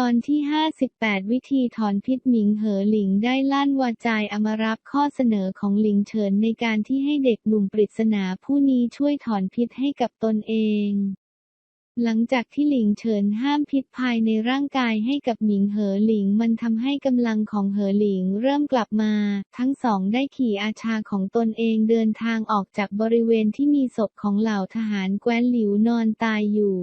ตอนที่ 58 วิธีถอนพิษหมิงเหอหลิงได้ลั่นวาจายอมรับข้อเสนอของหลิงเฉินในการที่ให้เด็กหนุ่มปริศนาผู้นี้ช่วยถอนพิษให้กับตนเอง หลังจากที่หลิงเฉินห้ามพิษภายในร่างกายให้กับหมิงเหอหลิงมันทำให้กำลังของเหอหลิงเริ่มกลับมา ทั้งสองได้ขี่อาชาของตนเองเดินทางออกจากบริเวณที่มีศพของเหล่าทหารแคว้นหลิวนอนตายอยู่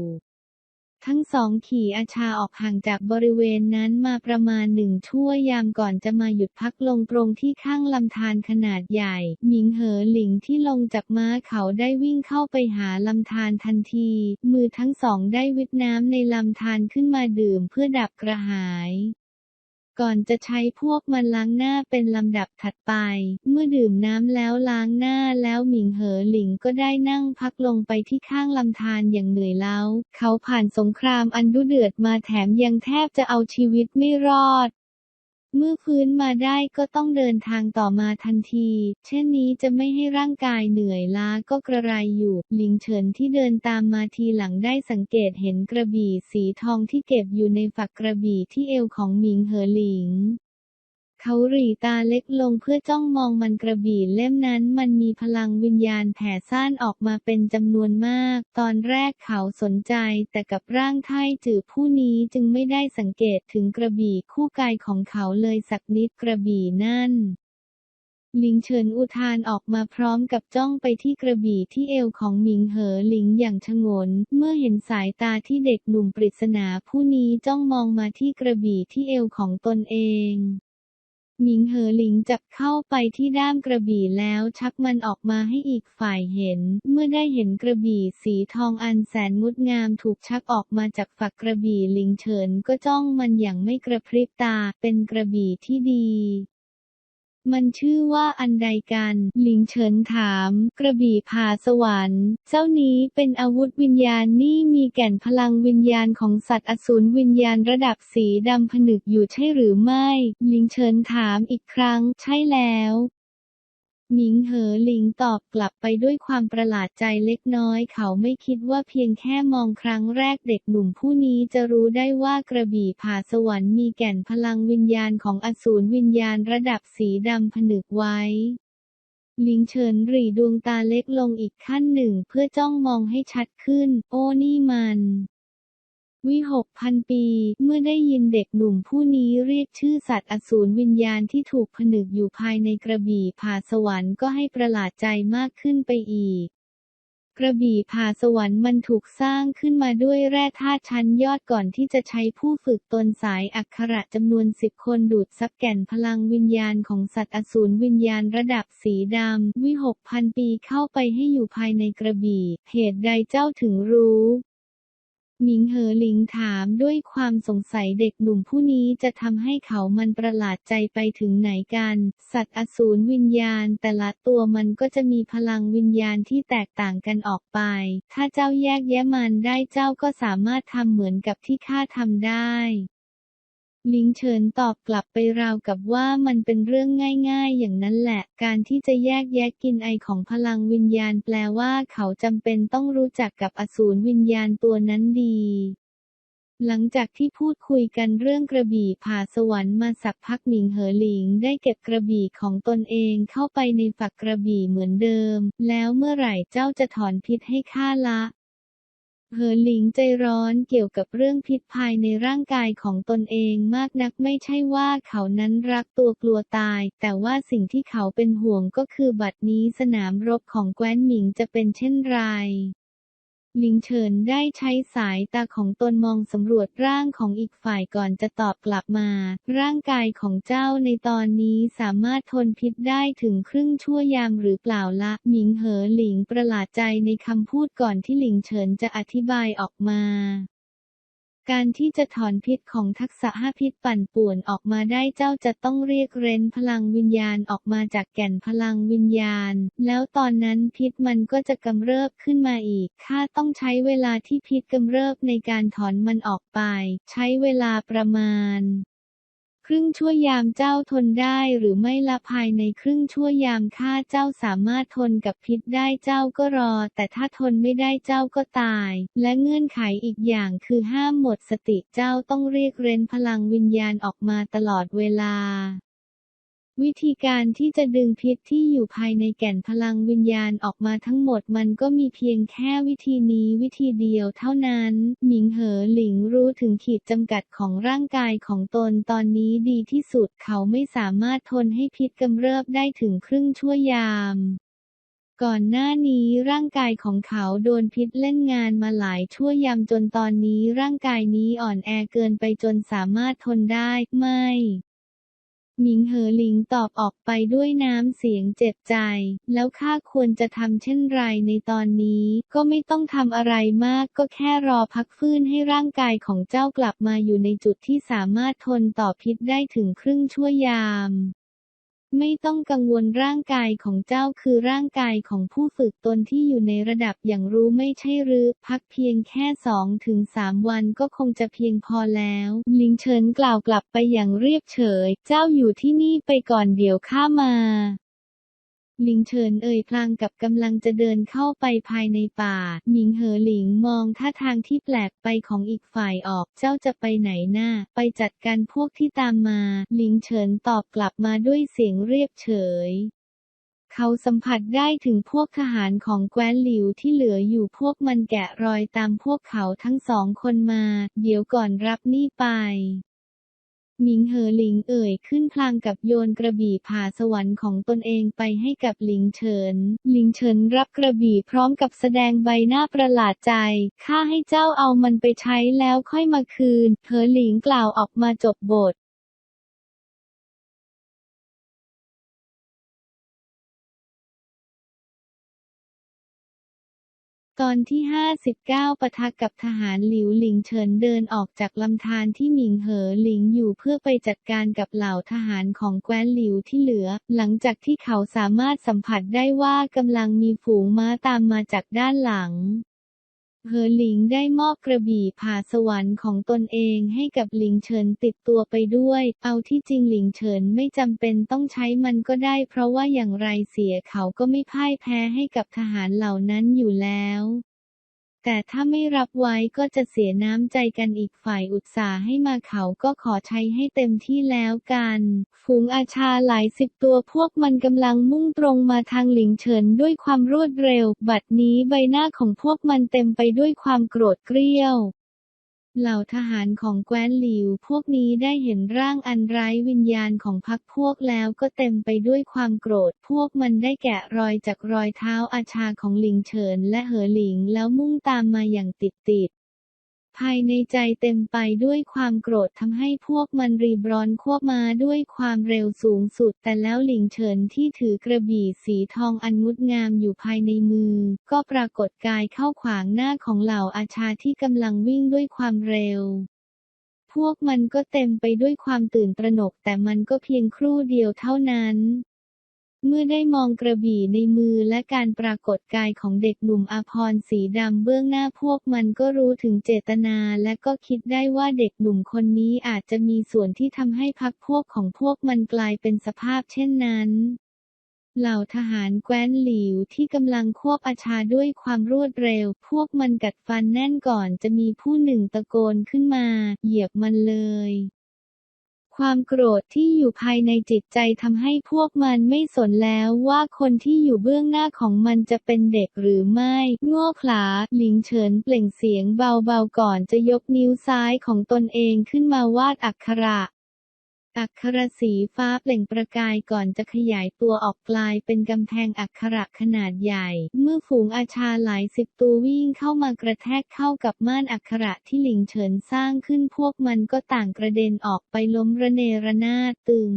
ทั้งสองขี่อาชาออกห่างจากบริเวณนั้นมาประมาณหนึ่งชั่วยามก่อนจะมาหยุดพักลงตรงที่ข้างลำธารขนาดใหญ่ หมิงเหอหลิงที่ลงจากม้าเขาได้วิ่งเข้าไปหาลำธารทันที มือทั้งสองได้วิดน้ำในลำธารขึ้นมาดื่มเพื่อดับกระหาย ก่อนจะใช้พวกมันล้างหน้าเป็นลำดับถัดไป เมื่อดื่มน้ำแล้วล้างหน้าแล้วหมิงเหอหลิงก็ได้นั่งพักลงไปที่ข้างลำธารอย่างเหนื่อยล้า เขาผ่านสงครามอันดุเดือดมาแถมยังแทบจะเอาชีวิตไม่รอด เมื่อฟื้นมาได้ก็ต้องเดินทางต่อมาทันที เช่นนี้จะไม่ให้ร่างกายเหนื่อยล้าก็กระไรอยู่หลิงเฉินที่เดินตามมาทีหลังได้สังเกตเห็นกระบี่สีทองที่เก็บอยู่ในฝักกระบี่ที่เอวของหมิงเหอหลิง เขาหรี่ตาเล็กลงเพื่อจ้องมองมันกระบี่เล่มนั้นมันมีพลังวิญญาณแผ่ซ่านออกมาเป็นจำนวนมาก ตอนแรกเขาสนใจแต่กับร่างไท่จือผู้นี้จึงไม่ได้สังเกตถึงกระบี่คู่กายของเขาเลยสักนิดกระบี่นั่นหลิงเฉินอุทานออกมาพร้อมกับจ้องไปที่กระบี่ที่เอวของหมิงเหอหลิงอย่างชงน เมื่อเห็นสายตาที่เด็กหนุ่มปริศนาผู้นี้จ้องมองมาที่กระบี่ที่เอวของตนเอง หมิงเหอหลิงจับเข้าไปที่ด้ามกระบี่แล้วชักมันออกมาให้อีกฝ่ายเห็น เมื่อได้เห็นกระบี่สีทองอันแสนงดงามถูกชักออกมาจากฝักกระบี่หลิงเฉินก็จ้องมันอย่างไม่กระพริบตา เป็นกระบี่ที่ดี มันชื่อว่าอันใดกัน หลิงเฉินถาม กระบี่ผาสวรรค์ เจ้านี้เป็นอาวุธวิญญาณนี่มีแก่นพลังวิญญาณของสัตว์อสูรวิญญาณระดับสีดำผนึกอยู่ใช่หรือไม่ หลิงเฉินถามอีกครั้ง ใช่แล้ว หมิงเหอหลิงตอบกลับไปด้วยความประหลาดใจเล็กน้อย เขาไม่คิดว่าเพียงแค่มองครั้งแรกเด็กหนุ่มผู้นี้จะรู้ได้ว่ากระบี่ผ่าสวรรค์มีแก่นพลังวิญญาณของอสูรวิญญาณระดับสีดำผนึกไว้หลิงเฉินหรี่ดวงตาเล็กลงอีกขั้นหนึ่งเพื่อจ้องมองให้ชัดขึ้น โอ้นี่มัน วิหกพันปี เมื่อได้ยินเด็กหนุ่มผู้นี้เรียกชื่อสัตว์อสูรวิญญาณที่ถูกผนึกอยู่ภายในกระบี่ผาสวรรค์ก็ให้ประหลาดใจมากขึ้นไปอีก กระบี่ผาสวรรค์มันถูกสร้างขึ้นมาด้วยแร่ธาตุชั้นยอดก่อนที่จะใช้ผู้ฝึกตนสายอักขระจำนวนสิบคนดูดซับแก่นพลังวิญญาณของสัตว์อสูรวิญญาณระดับสีดำวิหกพันปีเข้าไปให้อยู่ภายในกระบี่ เหตุใดเจ้าถึงรู้ หมิงเหอหลิงถามด้วยความสงสัยเด็กหนุ่มผู้นี้จะทำให้เขามันประหลาดใจไปถึงไหนกัน สัตว์อสูรวิญญาณ แต่ละตัวมันก็จะมีพลังวิญญาณที่แตกต่างกันออกไป ถ้าเจ้าแยกแยะมันได้เจ้าก็สามารถทำเหมือนกับที่ข้าทำได้ ลิงเฉินตอบกลับไปราวกับว่ามันเป็นเรื่องง่าย ๆ อย่างนั้นแหละ การที่จะแยกแยะกินไอของพลังวิญญาณแปลว่าเขาจำเป็นต้องรู้จักกับอสูรวิญญาณตัวนั้นดี หลังจากที่พูดคุยกันเรื่องกระบี่ผ่าสวรรค์มาสักพักหมิงเหอหลิงได้เก็บกระบี่ของตนเองเข้าไปในฝักกระบี่เหมือนเดิม แล้วเมื่อไหร่เจ้าจะถอนพิษให้ข้าละ เหอหลิงใจร้อนเกี่ยวกับเรื่องพิษภายในร่างกายของตนเองมากนักไม่ใช่ว่าเขานั้นรักตัวกลัวตาย แต่ว่าสิ่งที่เขาเป็นห่วงก็คือบัดนี้สนามรบของแคว้นหมิงจะเป็นเช่นไร หลิงเฉินได้ใช้สายตาของตนมองสำรวจร่างของอีกฝ่ายก่อนจะตอบกลับมา ร่างกายของเจ้าในตอนนี้สามารถทนพิษได้ถึงครึ่งชั่วยามหรือเปล่าละ หมิงเหอหลิงประหลาดใจในคำพูดก่อนที่หลิงเฉินจะอธิบายออกมา การที่จะถอนพิษของทักษะห้าพิษปั่นป่วนออกมาได้เจ้าจะต้องเรียกเร้นพลังวิญญาณออกมาจากแก่นพลังวิญญาณ แล้วตอนนั้นพิษมันก็จะกำเริบขึ้นมาอีก ข้าต้องใช้เวลาที่พิษกำเริบในการถอนมันออกไป ใช้เวลาประมาณ ครึ่งชั่วยามเจ้าทนได้หรือไม่ละภายในครึ่งชั่วยามข้าเจ้าสามารถทนกับพิษได้เจ้าก็รอ แต่ถ้าทนไม่ได้เจ้าก็ตาย และเงื่อนไขอีกอย่างคือห้ามหมดสติเจ้าต้องเรียกเร้นพลังวิญญาณออกมาตลอดเวลา วิธีการที่จะดึงพิษที่อยู่ภายในแก่นพลังวิญญาณออกมาทั้งหมดมันก็มีเพียงแค่วิธีนี้วิธีเดียวเท่านั้น หมิงเหอหลิงรู้ถึงขีดจำกัดของร่างกายของตนตอนนี้ดีที่สุดเขาไม่สามารถทนให้พิษกำเริบได้ถึงครึ่งชั่วยาม ก่อนหน้านี้ร่างกายของเขาโดนพิษเล่นงานมาหลายชั่วยามจนตอนนี้ร่างกายนี้อ่อนแอเกินไปจนสามารถทนได้ ไม่ หมิงเหอหลิงตอบออกไปด้วยน้ำเสียงเจ็บใจ แล้วข้าควรจะทำเช่นไรในตอนนี้ ก็ไม่ต้องทำอะไรมากก็แค่รอพักฟื้นให้ร่างกายของเจ้ากลับมาอยู่ในจุดที่สามารถทนต่อพิษได้ถึงครึ่งชั่วยาม ไม่ต้องกังวลร่างกายของเจ้าคือร่างกายของผู้ฝึกตนที่อยู่ในระดับอย่างรู้ไม่ใช่หรือ พักเพียงแค่สองถึงสามวันก็คงจะเพียงพอแล้ว ลิงเฉินกล่าวกลับไปอย่างเรียบเฉย เจ้าอยู่ที่นี่ไปก่อนเดี๋ยวข้ามา หลิงเฉินเอ่ยพลางกับกำลังจะเดินเข้าไปภายในป่า หมิงเหอหลิงมองท่าทางที่แปลกไปของอีกฝ่ายออก เจ้าจะไปไหนหน้า ไปจัดการพวกที่ตามมา หลิงเฉินตอบกลับมาด้วยเสียงเรียบเฉย เขาสัมผัสได้ถึงพวกทหารของแคว้นหลิวที่เหลืออยู่พวกมันแกะรอยตามพวกเขาทั้งสองคนมา เดี๋ยวก่อนรับนี่ไป หมิงเหอหลิงเอ่ยขึ้นพลางกับโยนกระบี่ผ่าสวรรค์ของตนเองไปให้กับหลิงเฉิน หลิงเฉินรับกระบี่พร้อมกับแสดงใบหน้าประหลาดใจ ข้าให้เจ้าเอามันไปใช้แล้วค่อยมาคืน เหอหลิงกล่าวออกมาจบบท ตอนที่ 59 ปะทะกับทหารหลิวหลิงเฉินเดินออกจากลำธารที่หมิงเหอหลิงอยู่เพื่อไปจัดการกับเหล่าทหารของแคว้นหลิวที่เหลือ หลังจากที่เขาสามารถสัมผัสได้ว่ากำลังมีฝูงม้าตามมาจากด้านหลัง เหอหลิงได้มอบกระบี่ผ่าสวรรค์ของตนเองให้กับหลิงเฉินติดตัวไปด้วย เอาที่จริงหลิงเฉินไม่จำเป็นต้องใช้มันก็ได้ เพราะว่าอย่างไรเสียเขาก็ไม่พ่ายแพ้ให้กับทหารเหล่านั้นอยู่แล้ว แต่ถ้าไม่รับไว้ก็จะเสียน้ำใจกันอีกฝ่ายอุตส่าห์ให้มาเขาก็ขอใช้ให้เต็มที่แล้วกัน ฝูงอาชาหลายสิบตัวพวกมันกำลังมุ่งตรงมาทางหลิงเฉินด้วยความรวดเร็ว บัดนี้ใบหน้าของพวกมันเต็มไปด้วยความโกรธเกรี้ยว เหล่าทหารของแคว้นหลิวพวกนี้ได้เห็นร่างอันไร้วิญญาณของพรรคพวกแล้วก็เต็มไปด้วยความโกรธ พวกมันได้แกะรอยจากรอยเท้าอาชาของหลิงเฉินและเหอหลิงแล้วมุ่งตามมาอย่างติดติด ภายในใจเต็มไปด้วยความโกรธทำให้พวกมันรีบร้อนควบมาด้วยความเร็วสูงสุด แต่แล้วหลิงเฉินที่ถือกระบี่สีทองอันงดงามอยู่ภายในมือ ก็ปรากฏกายเข้าขวางหน้าของเหล่าอาชาที่กำลังวิ่งด้วยความเร็วพวกมันก็เต็มไปด้วยความตื่นตระหนกแต่มันก็เพียงครู่เดียวเท่านั้น เมื่อได้มองกระบี่ในมือและการปรากฏกายของเด็กหนุ่มอาภร์สีดำเบื้องหน้าพวกมันก็รู้ถึงเจตนาและก็คิดได้ว่าเด็กหนุ่มคนนี้อาจจะมีส่วนที่ทำให้พักพวกของพวกมันกลายเป็นสภาพเช่นนั้นเหล่าทหารแคว้นหลิวที่กำลังควบอาชาด้วยความรวดเร็ว พวกมันกัดฟันแน่นก่อนจะมีผู้หนึ่งตะโกนขึ้นมา เหยียบมันเลย ความโกรธที่อยู่ภายในจิตใจทำให้พวกมันไม่สนแล้วว่าคนที่อยู่เบื้องหน้าของมันจะเป็นเด็กหรือไม่โง่ขลา หลิงเฉินเปล่งเสียงเบาๆก่อนจะยกนิ้วซ้ายของตนเองขึ้นมาวาดอักขระ อักขรสีฟ้าเปล่งประกายก่อนจะขยายตัวออกกลายเป็นกำแพงอักขระขนาดใหญ่ เมื่อฝูงอาชาหลายสิบตัววิ่งเข้ามากระแทกเข้ากับม่านอักขระที่หลิงเฉินสร้างขึ้นพวกมันก็ต่างกระเด็นออกไปล้มระเนระนาดตึง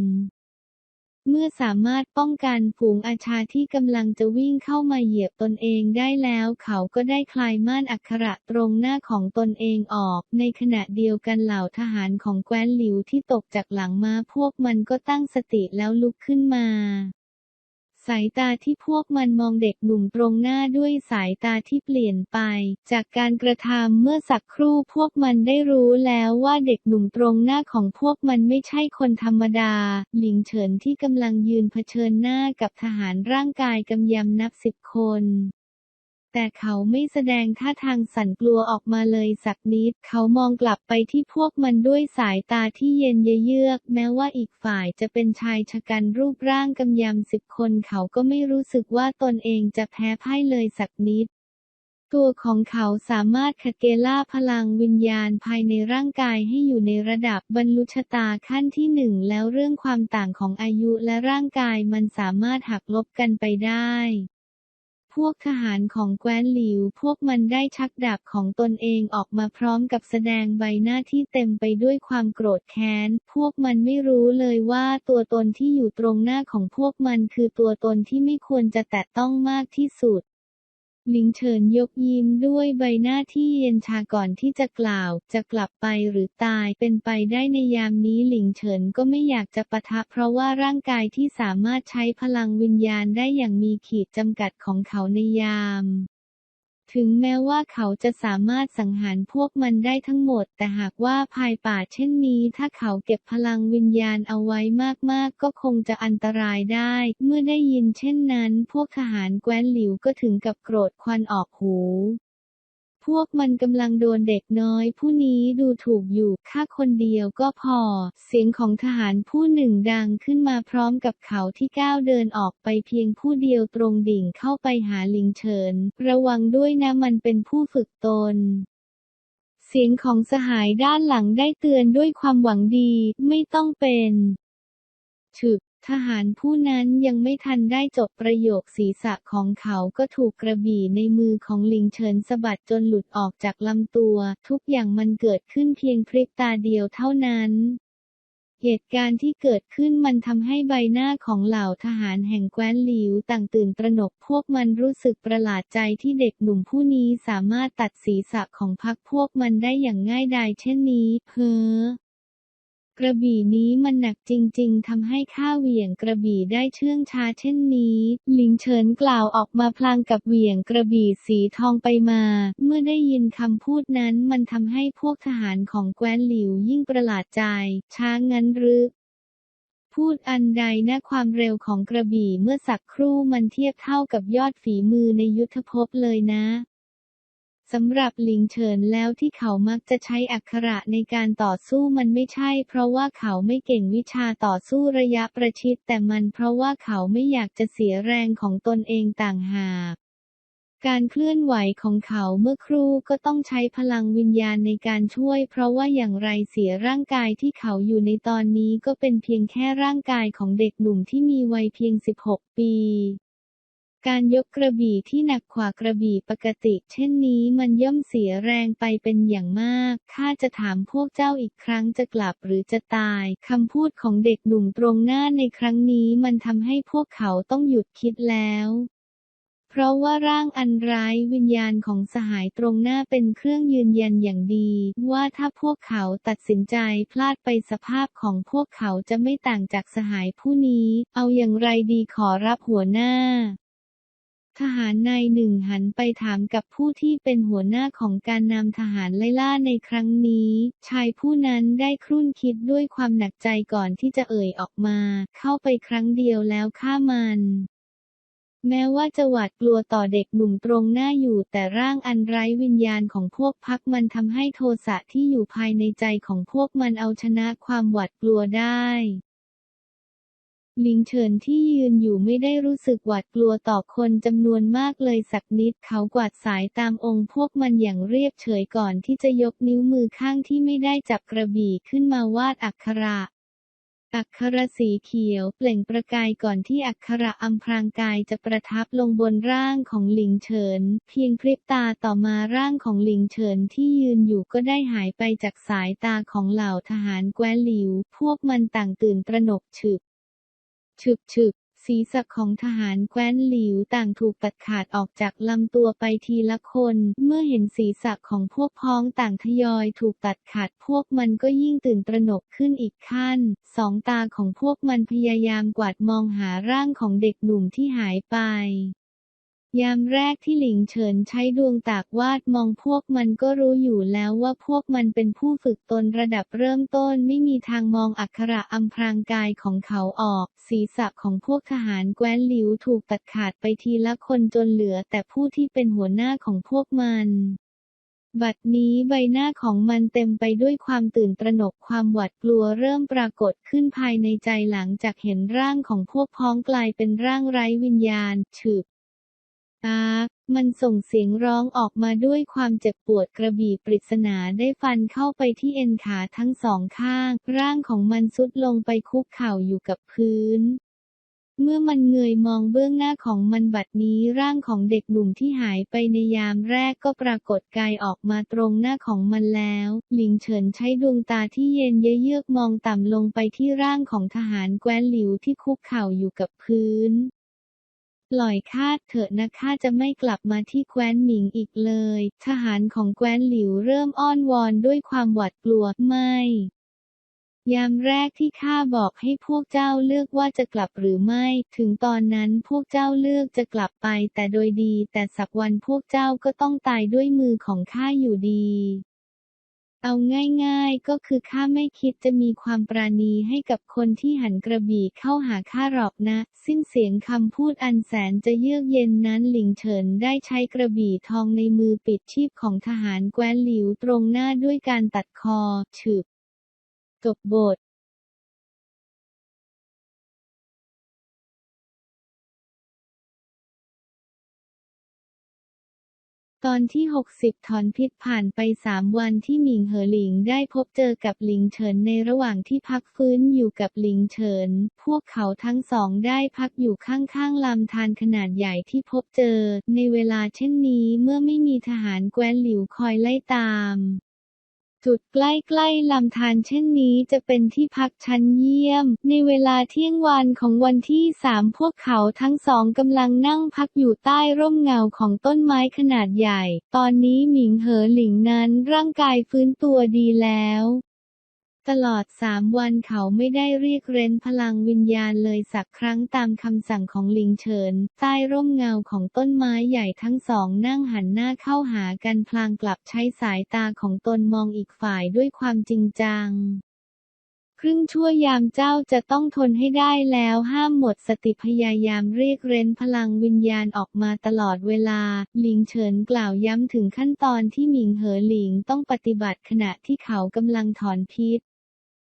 เมื่อสามารถป้องกันฝูงอาชาที่กำลังจะวิ่งเข้ามาเหยียบตนเองได้แล้ว เขาก็ได้คลายม่านอักขระตรงหน้าของตนเองออก ในขณะเดียวกันเหล่าทหารของแคว้นหลิวที่ตกจากหลังมาพวกมันก็ตั้งสติแล้วลุกขึ้นมา สายตาที่พวกมันมองเด็กหนุ่มตรงหน้าด้วยสายตาที่เปลี่ยนไป จากการกระทำเมื่อสักครู่พวกมันได้รู้แล้วว่าเด็กหนุ่มตรงหน้าของพวกมันไม่ใช่คนธรรมดา หลิงเฉินที่กำลังยืนเผชิญหน้ากับทหารร่างกายกำยำนับสิบคน แต่เขาไม่แสดงท่าทางสั่นกลัวออกมาเลยสักนิด เขามองกลับไปที่พวกมันด้วยสายตาที่เย็นเยือก แม้ว่าอีกฝ่ายจะเป็นชายชะกันรูปร่างกำยำสิบคน เขาก็ไม่รู้สึกว่าตนเองจะแพ้พ่ายเลยสักนิดตัวของเขาสามารถขัดเกล่าพลังวิญญาณภายในร่างกายให้อยู่ในระดับบรรลุชะตาขั้นที่หนึ่งแล้วเรื่องความต่างของอายุและร่างกายมันสามารถหักลบกันไปได้ พวกทหารของแคว้นหลิว พวกมันได้ชักดาบของตนเองออกมาพร้อมกับแสดงใบหน้าที่เต็มไปด้วยความโกรธแค้น พวกมันไม่รู้เลยว่าตัวตนที่อยู่ตรงหน้าของพวกมันคือตัวตนที่ไม่ควรจะแตะต้องมากที่สุด หลิงเฉินยกยิ้มด้วยใบหน้าที่เย็นชาก่อนที่จะกล่าว จะกลับไปหรือตายเป็นไปได้ในยามนี้หลิงเฉินก็ไม่อยากจะปะทะเพราะว่าร่างกายที่สามารถใช้พลังวิญญาณได้อย่างมีขีดจำกัดของเขาในยาม ถึงแม้ว่าเขาจะสามารถสังหารพวกมันได้ทั้งหมด แต่หากว่าภายป่าเช่นนี้ ถ้าเขาเก็บพลังวิญญาณเอาไว้มากๆ ก็คงจะอันตรายได้ เมื่อได้ยินเช่นนั้น พวกทหารแกว้นหลิวก็ถึงกับโกรธควันออกหู พวกมันกำลังโดนเด็กน้อยผู้นี้ดูถูกอยู่ข้าคนเดียวก็พอ เสียงของทหารผู้หนึ่งดังขึ้นมาพร้อมกับเขาที่ก้าวเดินออกไปเพียงผู้เดียวตรงดิ่งเข้าไปหาลิงเฉิน ระวังด้วยนะมันเป็นผู้ฝึกตนเสียงของสหายด้านหลังได้เตือนด้วยความหวังดี ไม่ต้องเป็นฉึก ทหารผู้นั้นยังไม่ทันได้จบประโยคศีรษะของเขาก็ถูกกระบี่ในมือของลิงเฉินสะบัดจนหลุดออกจากลำตัว ทุกอย่างมันเกิดขึ้นเพียงพริบตาเดียวเท่านั้นเหตุการณ์ที่เกิดขึ้นมันทำให้ใบหน้าของเหล่าทหารแห่งแคว้นหลิวต่างตื่นตระหนกพวกมันรู้สึกประหลาดใจที่เด็กหนุ่มผู้นี้สามารถตัดศีรษะของพรรคพวกมันได้อย่างง่ายดายเช่นนี้ เพ้อ กระบี่นี้มันหนักจริงๆทำให้ข้าเหวี่ยงกระบี่ได้เชื่องช้าเช่นนี้ หลิงเฉินกล่าวออกมาพลางกับเหวี่ยงกระบี่สีทองไปมา เมื่อได้ยินคำพูดนั้นมันทำให้พวกทหารของแคว้นหลิวยิ่งประหลาดใจ ช้างั้นหรือพูดอันใดนะความเร็วของกระบี่เมื่อสักครู่มันเทียบเท่ากับยอดฝีมือในยุทธภพเลยนะ สำหรับหลิงเฉินแล้วที่เขามักจะใช้อักขระในการต่อสู้มันไม่ใช่ เพราะว่าเขาไม่เก่งวิชาต่อสู้ระยะประชิดแต่มันเพราะว่าเขาไม่อยากจะเสียแรงของตนเองต่างหากการเคลื่อนไหวของเขาเมื่อครู่ก็ต้องใช้พลังวิญญาณในการช่วย เพราะว่าอย่างไรเสียร่างกายที่เขาอยู่ในตอนนี้ก็เป็นเพียงแค่ร่างกายของเด็กหนุ่มที่มีวัยเพียง 16 ปี การยกกระบี่ที่หนักกว่ากระบี่ปกติ เช่นนี้มันย่อมเสียแรงไปเป็นอย่างมาก ข้าจะถามพวกเจ้าอีกครั้งจะกลับหรือจะตาย คำพูดของเด็กหนุ่มตรงหน้าในครั้งนี้มันทำให้พวกเขาต้องหยุดคิดแล้วเพราะว่าร่างอันร้ายวิญญาณของสหายตรงหน้าเป็นเครื่องยืนยันอย่างดี ว่าถ้าพวกเขาตัดสินใจพลาดไปสภาพของพวกเขาจะไม่ต่างจากสหายผู้นี้ เอาอย่างไรดีขอรับหัวหน้า ทหารนายหนึ่งหันไปถามกับผู้ที่เป็นหัวหน้าของการนำทหารไล่ล่าในครั้งนี้ ชายผู้นั้นได้ครุ่นคิดด้วยความหนักใจก่อนที่จะเอ่ยออกมา เข้าไปครั้งเดียวแล้วฆ่ามันแม้ว่าจะหวาดกลัวต่อเด็กหนุ่มตรงหน้าอยู่แต่ร่างอันไร้วิญญาณของพวกพักมันทำให้โทสะที่อยู่ภายในใจของพวกมันเอาชนะความหวาดกลัวได้ ลิงเฉินที่ยืนอยู่ไม่ได้รู้สึกหวาดกลัวต่อคนจำนวนมากเลยสักนิดเขากวาดสายตามองค์พวกมันอย่างเรียบเฉยก่อนที่จะยกนิ้วมือข้างที่ไม่ได้จับกระบี่ขึ้นมาวาดอักขระอักขระสีเขียวเปล่งประกายก่อนที่อักขระอำพรางกายจะประทับลงบนร่างของหลิงเฉิน เพียงพริบตาต่อมาร่างของหลิงเฉินที่ยืนอยู่ก็ได้หายไปจากสายตาของเหล่าทหารแกวหลิว พวกมันต่างตื่นตระหนกฉึบ ฉึบฉึบศีรษะของทหารแคว้นหลิวต่างถูกตัดขาดออกจากลำตัวไปทีละคน เมื่อเห็นศีรษะของพวกพ้องต่างทยอยถูกตัดขาดพวกมันก็ยิ่งตื่นตระหนกขึ้นอีกขั้น สองตาของพวกมันพยายามกวาดมองหาร่างของเด็กหนุ่มที่หายไป ยามแรกที่หลิงเฉินใช้ดวงตากวาดมองพวกมันก็รู้อยู่แล้วว่าพวกมันเป็นผู้ฝึกตนระดับเริ่มต้นไม่มีทางมองอักขระอำพรางกายของเขาออก ศีรษะของพวกทหารแกว้นหลิวถูกตัดขาดไปทีละคนจนเหลือแต่ผู้ที่เป็นหัวหน้าของพวกมันบัดนี้ใบหน้าของมันเต็มไปด้วยความตื่นตระหนกความหวาดกลัวเริ่มปรากฏขึ้นภายในใจหลังจากเห็นร่างของพวกพ้องกลายเป็นร่างไร้วิญญาณฉึบ ตามันส่งเสียงร้องออกมาด้วยความเจ็บปวดกระบี่ปริศนาได้ฟันเข้าไปที่เอ็นขาทั้งสองข้าง ร่างของมันสุดลงไปคุกเข่าอยู่กับพื้น เมื่อมันเงยมองเบื้องหน้าของมันบัดนี้ร่างของเด็กหนุ่มที่หายไปในยามแรกก็ปรากฏกายออกมาตรงหน้าของมันแล้ว หลิงเฉินใช้ดวงตาที่เย็นเยือกมองต่ำลงไปที่ร่างของทหารแกวนหลิวที่คุกเข่าอยู่กับพื้น ปล่อยข้าเถอะนะข้าจะไม่กลับมาที่แคว้นหมิงอีกเลย ทหารของแคว้นหลิวเริ่มอ้อนวอนด้วยความหวาดกลัวไม่ยามแรกที่ข้าบอกให้พวกเจ้าเลือกว่าจะกลับหรือไม่ ถึงตอนนั้นพวกเจ้าเลือกจะกลับไปแต่โดยดี แต่สักวันพวกเจ้าก็ต้องตายด้วยมือของข้าอยู่ดี เอาง่ายๆ ก็คือข้าไม่คิดจะมีความปราณีให้กับคนที่หันกระบี่เข้าหาข้าหรอกนะ สิ้นเสียงคำพูดอันแสนจะเยือกเย็นนั้นหลิงเฉินได้ใช้กระบี่ทองในมือปิดชีพของทหารแกว้นหลิวตรงหน้าด้วยการตัดคอฉึบจบบท ตอนที่ 60 ถอนพิษผ่านไป 3 วันที่หมิงเหอหลิงได้พบเจอกับหลิงเฉินในระหว่างที่พักฟื้นอยู่กับหลิงเฉิน พวกเขาทั้งสองได้พักอยู่ข้างๆลำธารขนาดใหญ่ที่พบเจอ ในเวลาเช่นนี้เมื่อไม่มีทหารแกวนหลิวคอยไล่ตาม จุดใกล้ๆลำธารเช่นนี้จะเป็นที่พักชั้นเยี่ยม ในเวลาเที่ยงวันของวันที่สามพวกเขาทั้งสองกำลังนั่งพักอยู่ใต้ร่มเงาของต้นไม้ขนาดใหญ่ ตอนนี้หมิงเหอหลิงนั้นร่างกายฟื้นตัวดีแล้ว ตลอดสามวันเขาไม่ได้เรียกเร้นพลังวิญญาณเลยสักครั้งตามคำสั่งของลิงเฉิน ใต้ร่มเงาของต้นไม้ใหญ่ทั้งสองนั่งหันหน้าเข้าหากันพลางกลับใช้สายตาของตนมองอีกฝ่ายด้วยความจริงจังครึ่งชั่วยามเจ้าจะต้องทนให้ได้แล้วห้ามหมดสติพยายามเรียกเร้นพลังวิญญาณออกมาตลอดเวลา หลิงเฉินกล่าวย้ำถึงขั้นตอนที่หมิงเหอหลิงต้องปฏิบัติขณะที่เขากำลังถอนพิษ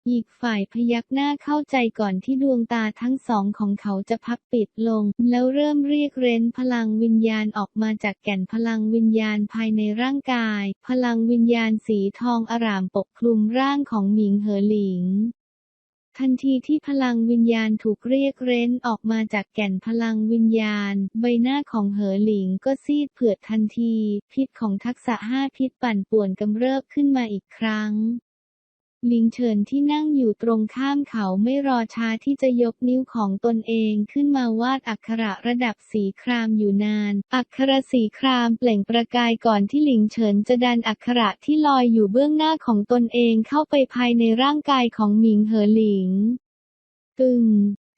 อีกฝ่ายพยักหน้าเข้าใจก่อนที่ดวงตาทั้งสองของเขาจะพักปิดลง แล้วเริ่มเรียกเร้นพลังวิญญาณออกมาจากแก่นพลังวิญญาณภายในร่างกาย พลังวิญญาณสีทองอร่ามปกคลุมร่างของหมิงเหอหลิงทันทีที่พลังวิญญาณถูกเรียกเร้นออกมาจากแก่นพลังวิญญาณ ใบหน้าของเหอหลิงก็ซีดเผือดทันที พิษของทักษะห้าพิษปั่นป่วนกำเริบขึ้นมาอีกครั้ง ลิงเฉินที่นั่งอยู่ตรงข้ามเขาไม่รอช้าที่จะยกนิ้วของตนเองขึ้นมาวาดอักขระระดับสีครามอยู่นาน อักขระสีครามเปล่งประกายก่อนที่ลิงเฉินจะดันอักขระที่ลอยอยู่เบื้องหน้าของตนเองเข้าไปภายในร่างกายของหมิงเหอหลิงกึ่ง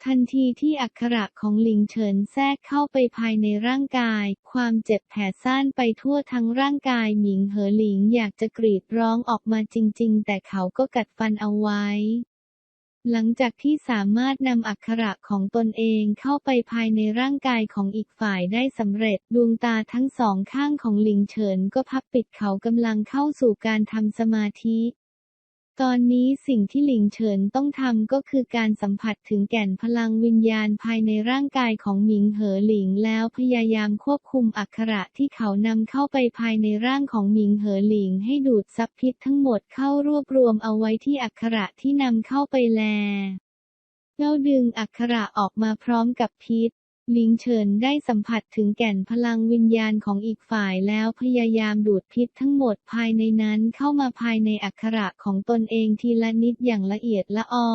ทันทีที่อักขระของหลิงเฉินแทรกเข้าไปภายในร่างกาย ความเจ็บแผลซ่านไปทั่วทั้งร่างกายหมิงเหอหลิงอยากจะกรีดร้องออกมาจริง ๆ แต่เขาก็กัดฟันเอาไว้ หลังจากที่สามารถนำอักขระของตนเองเข้าไปภายในร่างกายของอีกฝ่ายได้สำเร็จ ดวงตาทั้งสองข้างของหลิงเฉินก็พับปิดเขากำลังเข้าสู่การทำสมาธิ ตอนนี้สิ่งที่หลิงเฉินต้องทำก็คือการสัมผัสถึงแก่นพลังวิญญาณภายในร่างกายของหมิงเหอหลิงแล้วพยายามควบคุมอักขระที่เขานำเข้าไปภายในร่างของหมิงเหอหลิงให้ดูดซับพิษทั้งหมดเข้ารวบรวมเอาไว้ที่อักขระที่นำเข้าไปแลเจ้าดึงอักขระออกมาพร้อมกับพิษ ลิงเฉินได้สัมผัสถึงแก่นพลังวิญญาณของอีกฝ่ายแล้วพยายามดูดพิษทั้งหมดภายในนั้นเข้ามาภายในอักขระของตนเองทีละนิดอย่างละเอียดละออ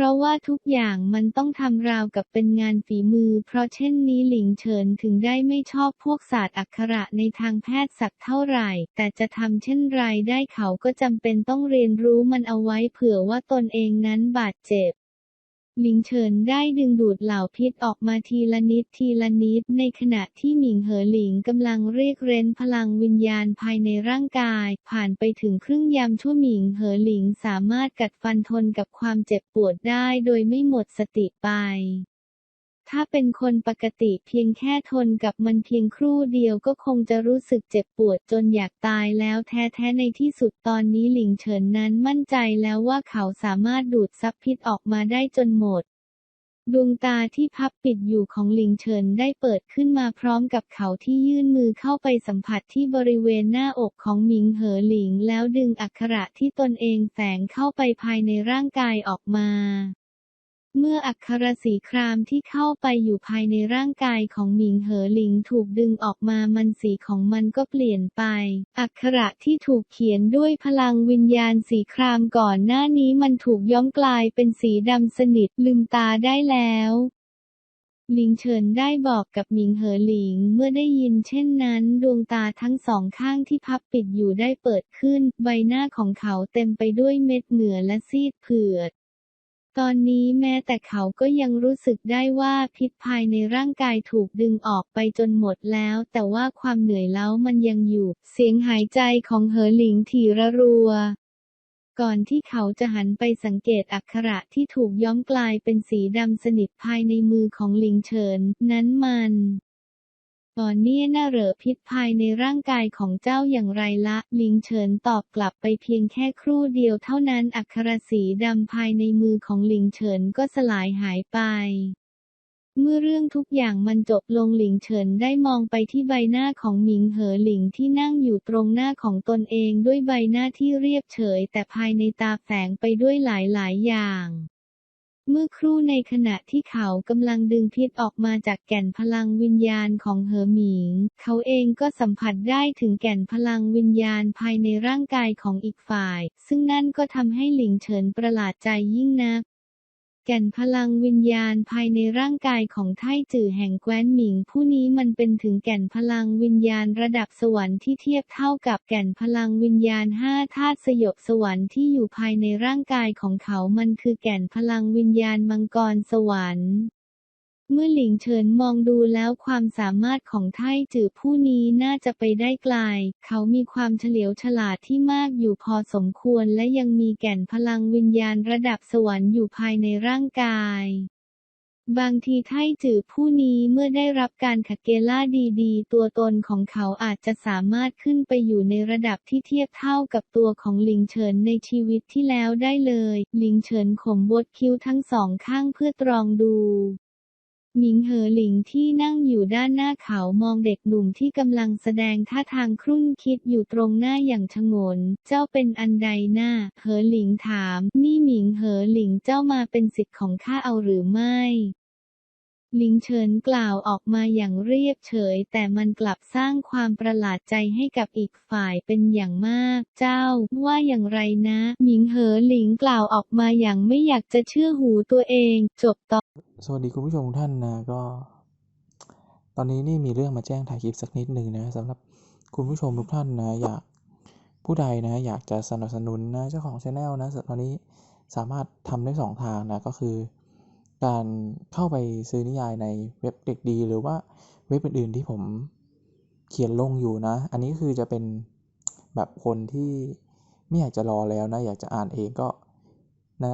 พราะว่าทุกอย่างมันต้องทำราวกับเป็นงานฝีมือ เพราะเช่นนี้หลิงเฉินถึงได้ไม่ชอบพวกศาสตร์อักขระในทางแพทย์สักเท่าไหร่ แต่จะทำเช่นไรได้เขาก็จำเป็นต้องเรียนรู้มันเอาไว้เผื่อว่าตนเองนั้นบาดเจ็บ หลิงเฉินได้ดึงดูดเหล่าพิษออกมาทีละนิดทีละนิด ในขณะที่หมิงเหอหลิงกำลังเรียกเร้นพลังวิญญาณภายในร่างกาย ผ่านไปถึงครึ่งยามชั่วหมิงเหอหลิงสามารถกัดฟันทนกับความเจ็บปวดได้โดยไม่หมดสติไป ถ้าเป็นคนปกติเพียงแค่ทนกับมันเพียงครู่เดียวก็คงจะรู้สึกเจ็บปวดจนอยากตายแล้วแท้ๆในที่สุดตอนนี้หลิงเฉินนั้นมั่นใจแล้วว่าเขาสามารถดูดซับพิษออกมาได้จนหมด ดวงตาที่พับปิดอยู่ของหลิงเฉินได้เปิดขึ้นมาพร้อมกับเขาที่ยื่นมือเข้าไปสัมผัสที่บริเวณหน้าอกของหมิงเหอหลิงแล้วดึงอักขระที่ตนเองแฝงเข้าไปภายในร่างกายออกมา เมื่ออักขระสีครามที่เข้าไปอยู่ภายในร่างกายของหมิงเหอหลิงถูกดึงออกมามันสีของมันก็เปลี่ยนไป อักขระที่ถูกเขียนด้วยพลังวิญญาณสีครามก่อนหน้านี้มันถูกย้อมกลายเป็นสีดำสนิทลืมตาได้แล้วหลิงเฉินได้บอกกับหมิงเหอหลิงเมื่อได้ยินเช่นนั้น ดวงตาทั้งสองข้างที่พับปิดอยู่ได้เปิดขึ้น ใบหน้าของเขาเต็มไปด้วยเม็ดเหงื่อและซีดเผือด ตอนนี้แม้แต่เขาก็ยังรู้สึกได้ว่าพิษภายในร่างกายถูกดึงออกไปจนหมดแล้ว แต่ว่าความเหนื่อยเล้ามันยังอยู่ เสียงหายใจของเหอหลิงถี่ระรัว ก่อนที่เขาจะหันไปสังเกตอักขระที่ถูกย้อมกลายเป็นสีดำสนิทภายในมือของหลิงเฉิน นั้นมัน ตอนเนี่ยน่าเหรอพิษภายในร่างกายของเจ้าอย่างไรละหลิงเฉินตอบกลับไปเพียงแค่ครู่เดียวเท่านั้นอักขระสีดำภายในมือของหลิงเฉินก็สลายหายไปเมื่อเรื่องทุกอย่างมันจบลงหลิงเฉินได้มองไปที่ใบหน้าของหมิงเหอหลิงที่นั่งอยู่ตรงหน้าของตนเองด้วยใบหน้าที่เรียบเฉยแต่ภายในตาแฝงไปด้วยหลายๆอย่าง เมื่อครู่ในขณะที่เขากำลังดึงพิษออกมาจากแก่นพลังวิญญาณของเหอหมิง เขาเองก็สัมผัสได้ถึงแก่นพลังวิญญาณภายในร่างกายของอีกฝ่าย ซึ่งนั่นก็ทำให้หลิงเฉินประหลาดใจยิ่งนัก แก่นพลังวิญญาณภายในร่างกายของไทจื่อแห่งแคว้นหมิง ผู้นี้มันเป็นถึงแก่นพลังวิญญาณระดับสวรรค์ที่เทียบเท่ากับแก่นพลังวิญญาณห้าธาตุสยบสวรรค์ที่อยู่ภายในร่างกายของเขามันคือแก่นพลังวิญญาณมังกรสวรรค์ เมื่อหลิงเฉินมองดูแล้วความสามารถของไท่จือผู้นี้น่าจะไปได้ไกล เขามีความเฉลียวฉลาดที่มากอยู่พอสมควรและยังมีแก่นพลังวิญญาณระดับสวรรค์อยู่ภายในร่างกาย บางทีไท่จือผู้นี้เมื่อได้รับการขัดเกล่าดีๆ ตัวตนของเขาอาจจะสามารถขึ้นไปอยู่ในระดับที่เทียบเท่ากับตัวของหลิงเฉินในชีวิตที่แล้วได้เลย หลิงเฉินข่มบดคิ้วทั้งสองข้างเพื่อตรองดู หมิงเหอหลิงที่นั่งอยู่ด้านหน้าเขามองเด็กหนุ่มที่กำลังแสดงท่าทางครุ่นคิดอยู่ตรงหน้าอย่างชงน เจ้าเป็นอันใดหน้า เหอหลิงถาม นี่หมิงเหอหลิงเจ้ามาเป็นสิทธิ์ของข้าเอาหรือไม่ หลิงเฉินกล่าวออกมาอย่างเรียบเฉย แต่มันกลับสร้างความประหลาดใจให้กับอีกฝ่ายเป็นอย่างมาก เจ้า ว่าอย่างไรนะ หมิงเหอหลิงกล่าวออกมาอย่างไม่อยากจะเชื่อหูตัวเอง จบตอสวัสดีคุณผู้ชมทุกท่านนะก็ ตอนนี้นี่มีเรื่องมาแจ้งถ่ายคลิปสักนิดหนึ่งนะสำหรับคุณผู้ชมทุกท่านนะ อยากผู้ใดนะ อยากจะสนับสนุนนะเจ้าของช anel นะตอนนี้สามารถทำได้สองทางนะก็คือ การเข้าไปซื้อนิยายในเว็บเด็กดี หรือว่าเว็บอื่นๆที่ผมเขียนลงอยู่นะ อันนี้คือจะเป็นแบบคนที่ไม่อยากจะรอแล้วนะ อยากจะอ่านเองก็นะ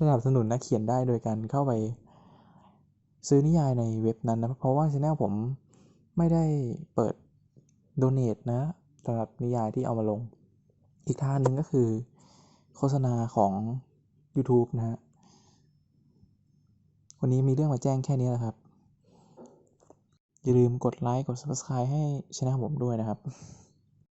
สนับสนุนนะเขียนได้โดยการเข้าไปซื้อนิยายในเว็บนั้นนะ เพราะว่าช anel ผมไม่ได้เปิด donate นะสำหรับนิยายที่เอามาลง อีกทางหนึ่งก็คือโฆษณาของ YouTube นะฮะ วันนี้มีเรื่องมาแจ้งแค่นี้นะครับ อย่าลืมกดไลค์กด Subscribe ให้ชนะผมด้วยนะครับ